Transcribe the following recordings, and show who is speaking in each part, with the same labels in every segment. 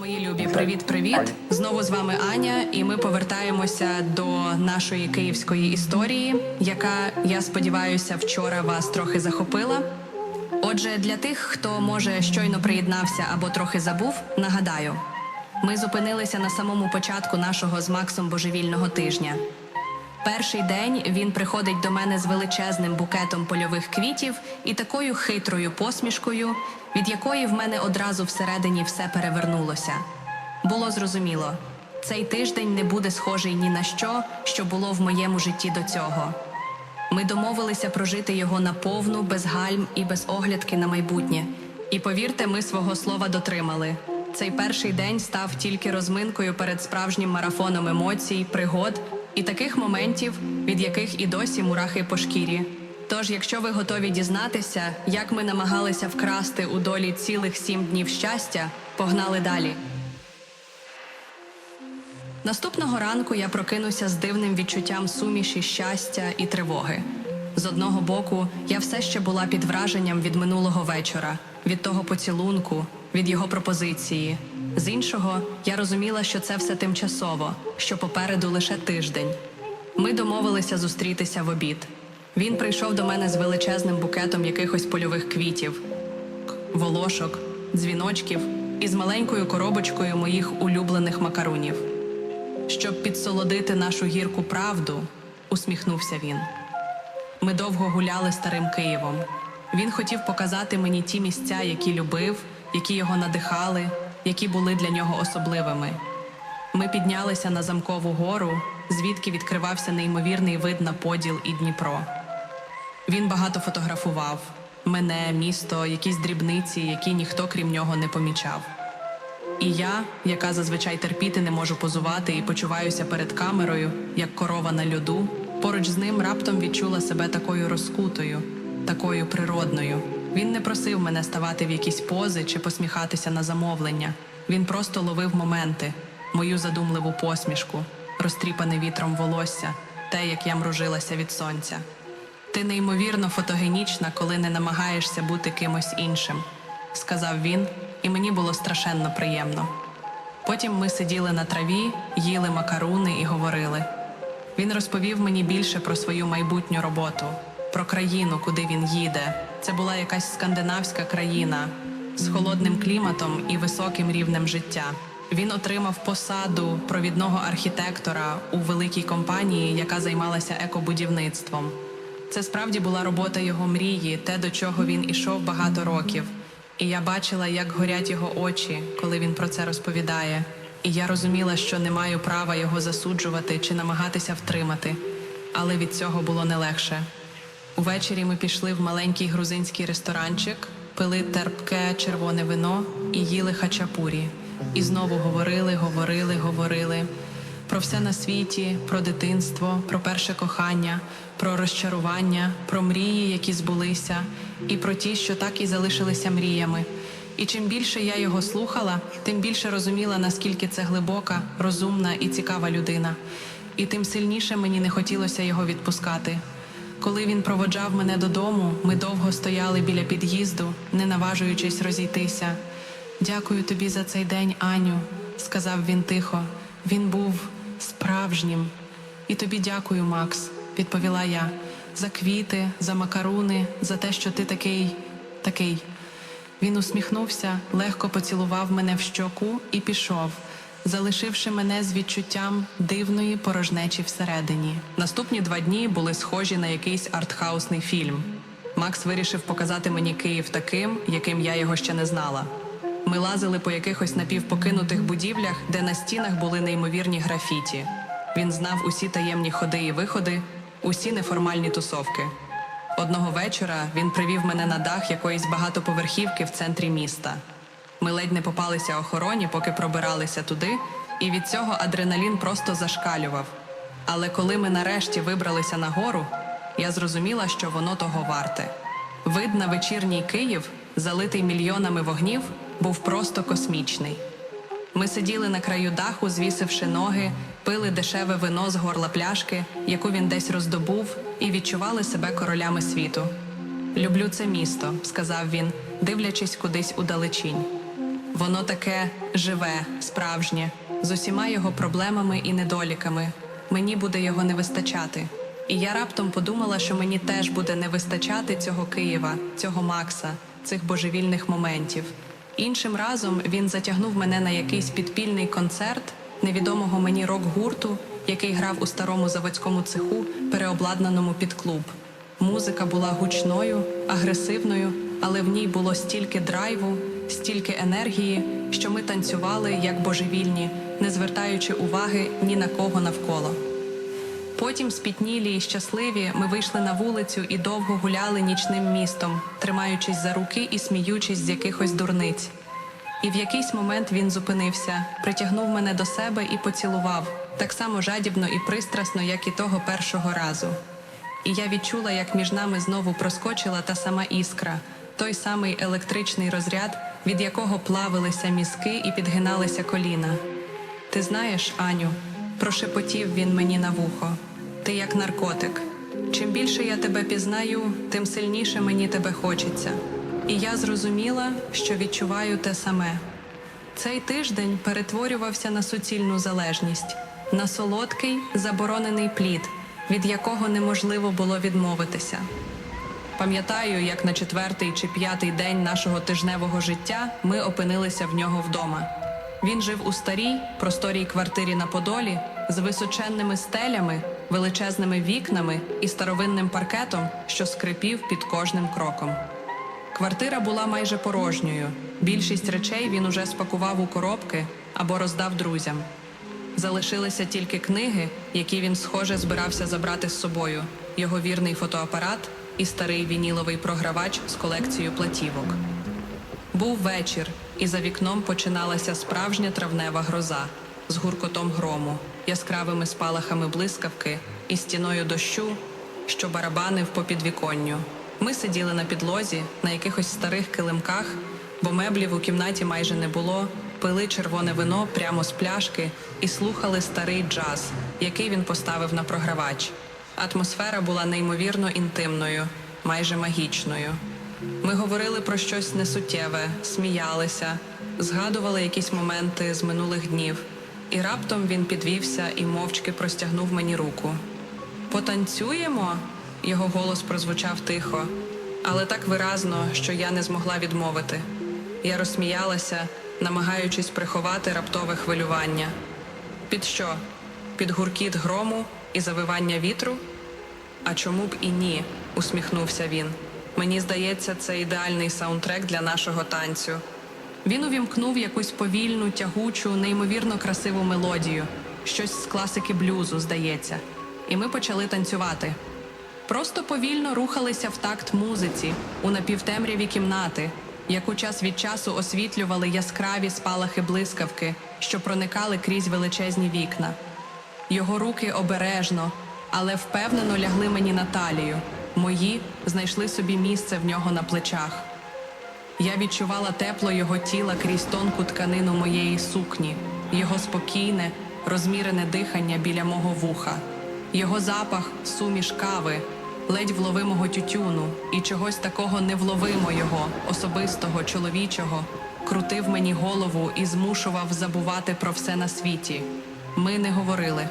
Speaker 1: мої любі, привіт, привіт! Знову з вами Аня, і ми повертаємося до нашої київської історії, яка, я сподіваюся, вчора вас трохи захопила. Отже, для тих, хто може щойно приєднався або трохи забув, нагадаю, ми зупинилися на самому початку нашого з Максом божевільного тижня. Перший день він приходить до мене з величезним букетом польових квітів і такою хитрою посмішкою, від якої в мене одразу всередині все перевернулося. Було зрозуміло, цей тиждень не буде схожий ні на що, що було в моєму житті до цього. Ми домовилися прожити його наповну, без гальм і без оглядки на майбутнє. І повірте, ми свого слова дотримали. Цей перший день став тільки розминкою перед справжнім марафоном емоцій, пригод і таких моментів, від яких і досі мурахи по шкірі. Тож, якщо ви готові дізнатися, як ми намагалися вкрасти у долі цілих сім днів щастя, погнали далі. Наступного ранку я прокинуся з дивним відчуттям суміші щастя і тривоги. З одного боку, я все ще була під враженням від минулого вечора, від того поцілунку, від його пропозиції. З іншого, я розуміла, що це все тимчасово, що попереду лише тиждень. Ми домовилися зустрітися в обід. Він прийшов до мене з величезним букетом якихось польових квітів, волошок, дзвіночків і з маленькою коробочкою моїх улюблених макарунів. Щоб підсолодити нашу гірку правду, усміхнувся він. Ми довго гуляли старим Києвом. Він хотів показати мені ті місця, які любив, які його надихали, які були для нього особливими. Ми піднялися на замкову гору, звідки відкривався неймовірний вид на поділ і Дніпро. Він багато фотографував мене, місто, якісь дрібниці, які ніхто крім нього не помічав. І я, яка зазвичай терпіти не можу позувати і почуваюся перед камерою, як корова на льоду, поруч з ним раптом відчула себе такою розкутою, такою природною. Він не просив мене ставати в якісь пози чи посміхатися на замовлення. Він просто ловив моменти, мою задумливу посмішку, розтріпане вітром волосся, те, як я мружилася від сонця. Ти неймовірно фотогенічна, коли не намагаєшся бути кимось іншим, сказав він, і мені було страшенно приємно. Потім ми сиділи на траві, їли макаруни і говорили. Він розповів мені більше про свою майбутню роботу, про країну, куди він їде. Це була якась скандинавська країна з холодним кліматом і високим рівнем життя. Він отримав посаду провідного архітектора у великій компанії, яка займалася екобудівництвом. Це справді була робота його мрії, те, до чого він ішов багато років. І я бачила, як горять його очі, коли він про це розповідає. І я розуміла, що не маю права його засуджувати чи намагатися втримати, але від цього було не легше. Увечері ми пішли в маленький грузинський ресторанчик, пили терпке червоне вино і їли хачапурі. І знову говорили, говорили, говорили про все на світі, про дитинство, про перше кохання, про розчарування, про мрії, які збулися, і про ті, що так і залишилися мріями. І чим більше я його слухала, тим більше розуміла, наскільки це глибока, розумна і цікава людина. І тим сильніше мені не хотілося його відпускати. Коли він проводжав мене додому, ми довго стояли біля під'їзду, не наважуючись розійтися. Дякую тобі за цей день, Аню, сказав він тихо. Він був справжнім. І тобі дякую, Макс, відповіла я, за квіти, за макаруни, за те, що ти такий, такий. Він усміхнувся, легко поцілував мене в щоку і пішов, залишивши мене з відчуттям дивної порожнечі всередині. Наступні два дні були схожі на якийсь артхаусний фільм. Макс вирішив показати мені Київ таким, яким я його ще не знала. Ми лазили по якихось напівпокинутих будівлях, де на стінах були неймовірні графіті. Він знав усі таємні ходи і виходи, усі неформальні тусовки. Одного вечора він привів мене на дах якоїсь багатоповерхівки в центрі міста. Ми ледь не попалися охороні, поки пробиралися туди, і від цього адреналін просто зашкалював. Але коли ми нарешті вибралися на гору, я зрозуміла, що воно того варте. Вид на вечірній Київ, залитий мільйонами вогнів, був просто космічний. Ми сиділи на краю даху, звісивши ноги, пили дешеве вино з горла пляшки, яку він десь роздобув, і відчували себе королями світу. Люблю це місто, сказав він, дивлячись кудись удалечінь. Воно таке живе, справжнє, з усіма його проблемами і недоліками. Мені буде його не вистачати. І я раптом подумала, що мені теж буде не вистачати цього Києва, цього Макса, цих божевільних моментів. Іншим разом він затягнув мене на якийсь підпільний концерт невідомого мені рок-гурту, який грав у старому заводському цеху, переобладнаному під клуб. Музика була гучною, агресивною, але в ній було стільки драйву, стільки енергії, що ми танцювали як божевільні, не звертаючи уваги ні на кого навколо. Потім, спітнілі і щасливі, ми вийшли на вулицю і довго гуляли нічним містом, тримаючись за руки і сміючись з якихось дурниць. І в якийсь момент він зупинився, притягнув мене до себе і поцілував, так само жадібно і пристрасно, як і того першого разу. І я відчула, як між нами знову проскочила та сама іскра, той самий електричний розряд, від якого плавилися мізки і підгиналися коліна. Ти знаєш, Аню, прошепотів він мені на вухо. Ти як наркотик. Чим більше я тебе пізнаю, тим сильніше мені тебе хочеться. І я зрозуміла, що відчуваю те саме. Цей тиждень перетворювався на суцільну залежність, на солодкий заборонений плід, від якого неможливо було відмовитися. Пам'ятаю, як на четвертий чи п'ятий день нашого тижневого життя ми опинилися в нього вдома. Він жив у старій, просторій квартирі на Подолі з височенними стелями, величезними вікнами і старовинним паркетом, що скрипів під кожним кроком. Квартира була майже порожньою. Більшість речей він уже спакував у коробки або роздав друзям. Залишилися тільки книги, які він, схоже, збирався забрати з собою, його вірний фотоапарат і старий вініловий програвач з колекцією платівок. Був вечір, і за вікном починалася справжня травнева гроза з гуркотом грому, яскравими спалахами блискавки і стіною дощу, що барабанив по підвіконню. Ми сиділи на підлозі на якихось старих килимках, бо меблів у кімнаті майже не було, пили червоне вино прямо з пляшки і слухали старий джаз, який він поставив на програвач. Атмосфера була неймовірно інтимною, майже магічною. Ми говорили про щось несуттєве, сміялися, згадували якісь моменти з минулих днів, і раптом він підвівся і мовчки простягнув мені руку. Потанцюємо? Його голос прозвучав тихо, але так виразно, що я не змогла відмовити. Я розсміялася, намагаючись приховати раптове хвилювання. Під що? Під гуркіт грому і завивання вітру? А чому б і ні? усміхнувся він. Мені здається, це ідеальний саундтрек для нашого танцю. Він увімкнув якусь повільну, тягучу, неймовірно красиву мелодію, щось з класики блюзу, здається. І ми почали танцювати. Просто повільно рухалися в такт музиці у напівтемряві кімнати, яку час від часу освітлювали яскраві спалахи блискавки, що проникали крізь величезні вікна. Його руки обережно, але впевнено лягли мені на талію. Мої знайшли собі місце в нього на плечах. Я відчувала тепло його тіла крізь тонку тканину моєї сукні, його спокійне, розмірене дихання біля мого вуха, його запах суміш кави, ледь вловимого тютюну і чогось такого невловимо його, особистого, чоловічого, крутив мені голову і змушував забувати про все на світі. Ми не говорили.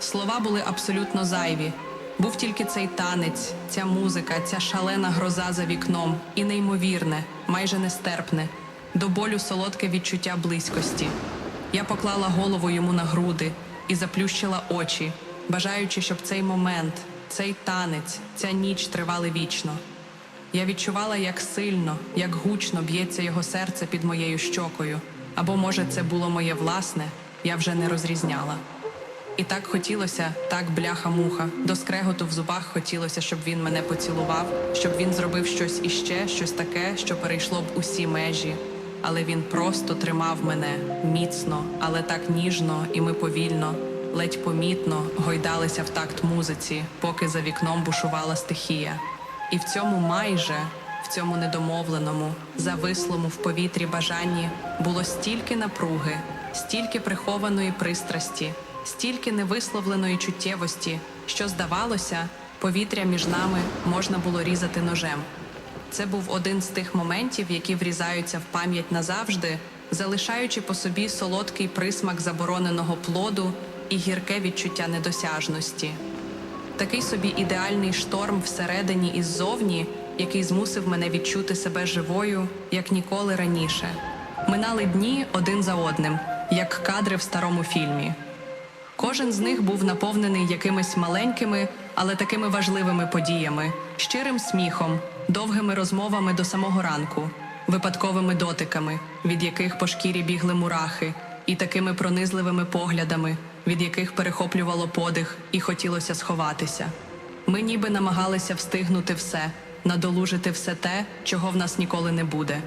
Speaker 1: Слова були абсолютно зайві. Був тільки цей танець, ця музика, ця шалена гроза за вікном, і неймовірне, майже нестерпне, до болю солодке відчуття близькості. Я поклала голову йому на груди і заплющила очі, бажаючи, щоб цей момент, цей танець, ця ніч тривали вічно. Я відчувала, як сильно, як гучно б'ється його серце під моєю щокою, або, може, це було моє власне, я вже не розрізняла. І так хотілося, так бляха-муха. До скреготу в зубах хотілося, щоб він мене поцілував, щоб він зробив щось іще, щось таке, що перейшло б усі межі. Але він просто тримав мене міцно, але так ніжно, і ми повільно, ледь помітно гойдалися в такт музиці, поки за вікном бушувала стихія. І в цьому майже, в цьому недомовленому, завислому в повітрі бажанні було стільки напруги, стільки прихованої пристрасті, стільки невисловленої чуттєвості, що здавалося, повітря між нами можна було різати ножем. Це був один з тих моментів, які врізаються в пам'ять назавжди, залишаючи по собі солодкий присмак забороненого плоду і гірке відчуття недосяжності. Такий собі ідеальний шторм всередині і ззовні, який змусив мене відчути себе живою, як ніколи раніше. Минали дні один за одним, як кадри в старому фільмі. Кожен з них був наповнений якимись маленькими, але такими важливими подіями, щирим сміхом, довгими розмовами до самого ранку, випадковими дотиками, від яких по шкірі бігли мурахи, і такими пронизливими поглядами, від яких перехоплювало подих і хотілося сховатися. Ми ніби намагалися встигнути все, надолужити все те, чого в нас ніколи не буде.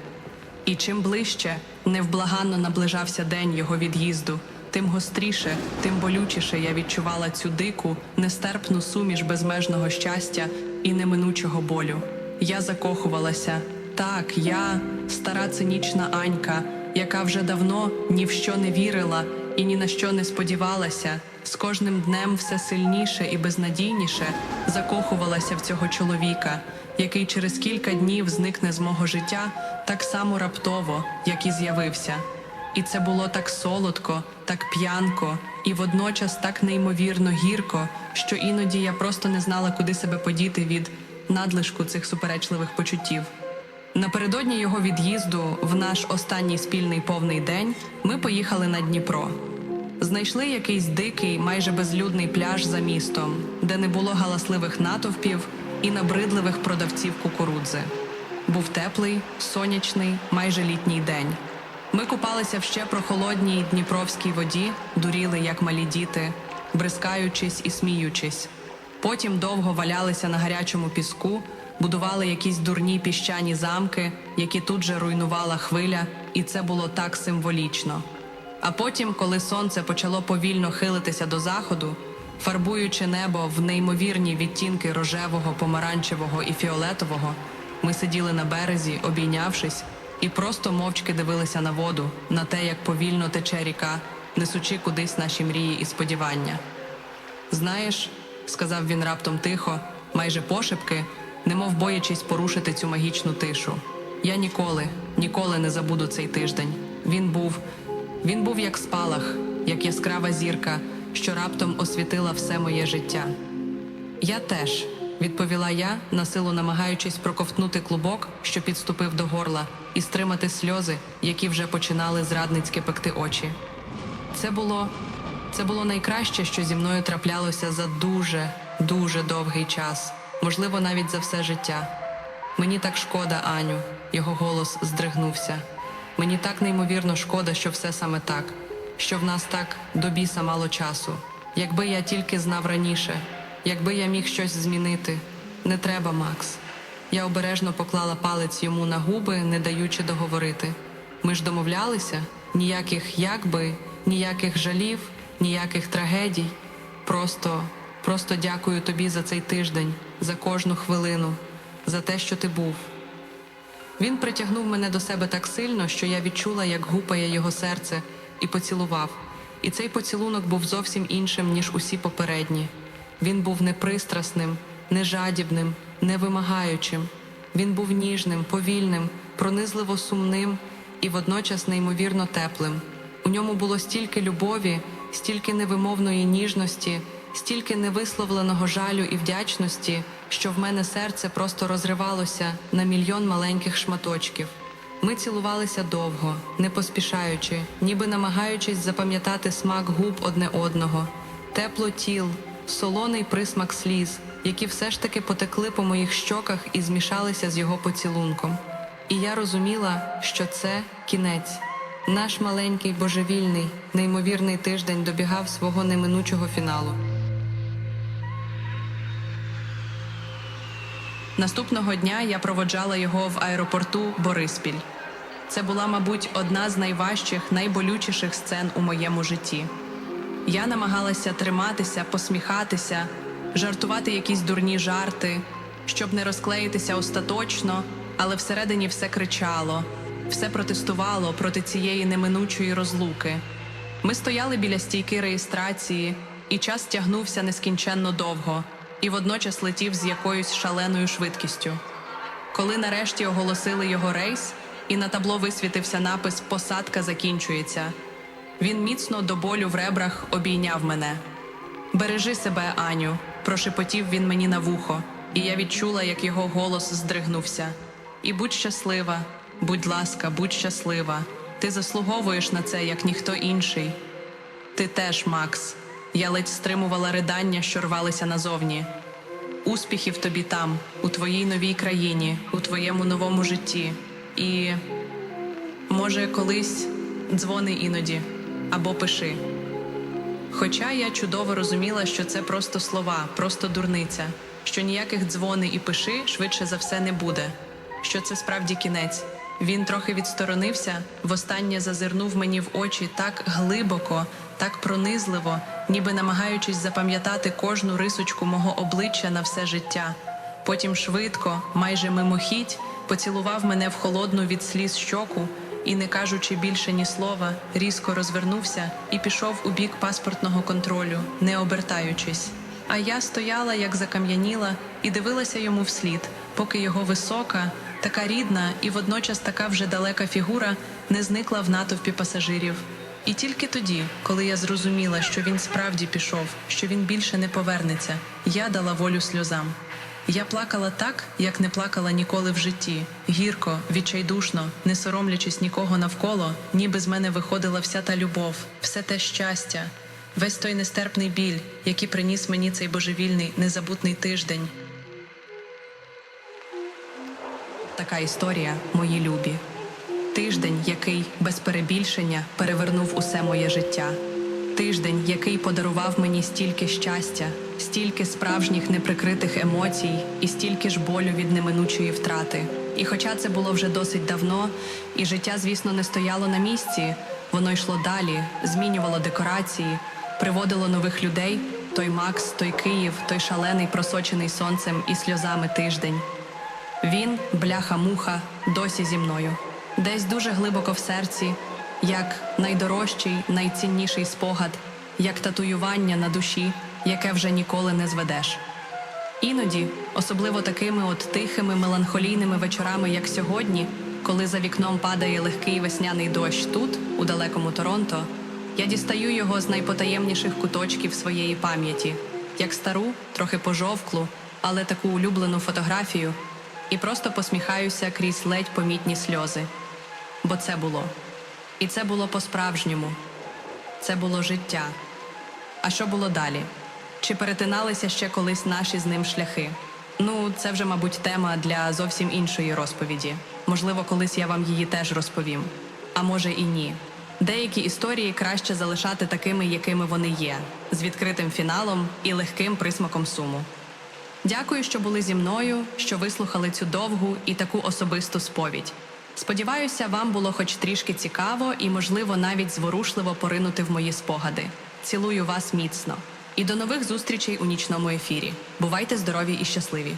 Speaker 1: І чим ближче, невблаганно наближався день його від'їзду, тим гостріше, тим болючіше я відчувала цю дику, нестерпну суміш безмежного щастя і неминучого болю. Я закохувалася. Так, я, стара цинічна Анька, яка вже давно ні в що не вірила і ні на що не сподівалася, з кожним днем все сильніше і безнадійніше закохувалася в цього чоловіка, який через кілька днів зникне з мого життя так само раптово, як і з'явився. І це було так солодко, так п'янко, і водночас так неймовірно гірко, що іноді я просто не знала, куди себе подіти від надлишку цих суперечливих почуттів. Напередодні його від'їзду, в наш останній спільний повний день, ми поїхали на Дніпро. Знайшли якийсь дикий, майже безлюдний пляж за містом, де не було галасливих натовпів і набридливих продавців кукурудзи. Був теплий, сонячний, майже літній день. Ми купалися в ще прохолодній дніпровській воді, дуріли, як малі діти, бризкаючись і сміючись. Потім довго валялися на гарячому піску, будували якісь дурні піщані замки, які тут же руйнувала хвиля, і це було так символічно. А потім, коли сонце почало повільно хилитися до заходу, фарбуючи небо в неймовірні відтінки рожевого, помаранчевого і фіолетового, ми сиділи на березі, обійнявшись, і просто мовчки дивилися на воду, на те, як повільно тече ріка, несучи кудись наші мрії і сподівання. Знаєш, сказав він раптом тихо, майже пошепки, немов боячись порушити цю магічну тишу. Я ніколи, ніколи не забуду цей тиждень. Він був, він був як спалах, як яскрава зірка, що раптом освітила все моє життя. Я теж, відповіла я, насилу намагаючись проковтнути клубок, що підступив до горла, і стримати сльози, які вже починали зрадницьки пекти очі. Це було це було найкраще, що зі мною траплялося за дуже, дуже довгий час, можливо, навіть за все життя. Мені так шкода, Аню, його голос здригнувся. Мені так неймовірно шкода, що все саме так, що в нас так до біса мало часу. Якби я тільки знав раніше, якби я міг щось змінити. Не треба, Макс. Я обережно поклала палець йому на губи, не даючи договорити. Ми ж домовлялися ніяких якби, ніяких жалів, ніяких трагедій. Просто, просто дякую тобі за цей тиждень, за кожну хвилину, за те, що ти був. Він притягнув мене до себе так сильно, що я відчула, як гупає його серце, і поцілував. І цей поцілунок був зовсім іншим, ніж усі попередні. Він був непристрасним, не жадібним, не вимагаючим. Він був ніжним, повільним, пронизливо сумним і водночас неймовірно теплим. У ньому було стільки любові, стільки невимовної ніжності, стільки невисловленого жалю і вдячності, що в мене серце просто розривалося на мільйон маленьких шматочків. Ми цілувалися довго, не поспішаючи, ніби намагаючись запам'ятати смак губ одне одного, тепло тіл, солоний присмак сліз, які все ж таки потекли по моїх щоках і змішалися з його поцілунком. І я розуміла, що це кінець. Наш маленький божевільний, неймовірний тиждень добігав свого неминучого фіналу. Наступного дня я проводжала його в аеропорту Бориспіль. Це була, мабуть, одна з найважчих, найболючіших сцен у моєму житті. Я намагалася триматися, посміхатися, жартувати якісь дурні жарти, щоб не розклеїтися остаточно, але всередині все кричало, все протестувало проти цієї неминучої розлуки. Ми стояли біля стійки реєстрації, і час тягнувся нескінченно довго і водночас летів з якоюсь шаленою швидкістю. Коли нарешті оголосили його рейс, і на табло висвітився напис Посадка закінчується. Він міцно до болю в ребрах обійняв мене. Бережи себе, Аню, прошепотів він мені на вухо, і я відчула, як його голос здригнувся. І будь щаслива, будь ласка, будь щаслива. Ти заслуговуєш на це, як ніхто інший. Ти теж, Макс. Я ледь стримувала ридання, що рвалися назовні. Успіхів тобі там, у твоїй новій країні, у твоєму новому житті. І може колись дзвони іноді або пиши. Хоча я чудово розуміла, що це просто слова, просто дурниця, що ніяких дзвони і пиши швидше за все не буде, що це справді кінець. Він трохи відсторонився, востаннє зазирнув мені в очі так глибоко, так пронизливо, ніби намагаючись запам'ятати кожну рисочку мого обличчя на все життя. Потім швидко, майже мимохідь, поцілував мене в холодну від сліз щоку і, не кажучи більше ні слова, різко розвернувся і пішов у бік паспортного контролю, не обертаючись. А я стояла, як закам'яніла, і дивилася йому вслід, поки його висока, така рідна і водночас така вже далека фігура не зникла в натовпі пасажирів. І тільки тоді, коли я зрозуміла, що він справді пішов, що він більше не повернеться, я дала волю сльозам. Я плакала так, як не плакала ніколи в житті, гірко, відчайдушно, не соромлячись нікого навколо, ніби з мене виходила вся та любов, все те щастя, весь той нестерпний біль, який приніс мені цей божевільний, незабутний тиждень. Така історія, мої любі. Тиждень, який без перебільшення перевернув усе моє життя. Тиждень, який подарував мені стільки щастя, стільки справжніх неприкритих емоцій і стільки ж болю від неминучої втрати. І хоча це було вже досить давно, і життя, звісно, не стояло на місці, воно йшло далі, змінювало декорації, приводило нових людей. Той Макс, той Київ, той шалений, просочений сонцем і сльозами тиждень. Він, бляха-муха, досі зі мною, десь дуже глибоко в серці, як найдорожчий, найцінніший спогад, як татуювання на душі, яке вже ніколи не зведеш. Іноді, особливо такими от тихими меланхолійними вечорами, як сьогодні, коли за вікном падає легкий весняний дощ тут, у далекому Торонто, я дістаю його з найпотаємніших куточків своєї пам'яті, як стару, трохи пожовклу, але таку улюблену фотографію, і просто посміхаюся крізь ледь помітні сльози. Бо це було. І це було по-справжньому. Це було життя. А що було далі? Чи перетиналися ще колись наші з ним шляхи? Ну, це вже, мабуть, тема для зовсім іншої розповіді. Можливо, колись я вам її теж розповім. А може і ні. Деякі історії краще залишати такими, якими вони є, з відкритим фіналом і легким присмаком суму. Дякую, що були зі мною, що вислухали цю довгу і таку особисту сповідь. Сподіваюся, вам було хоч трішки цікаво і, можливо, навіть зворушливо поринути в мої спогади. Цілую вас міцно. І до нових зустрічей у нічному ефірі. Бувайте здорові і щасливі!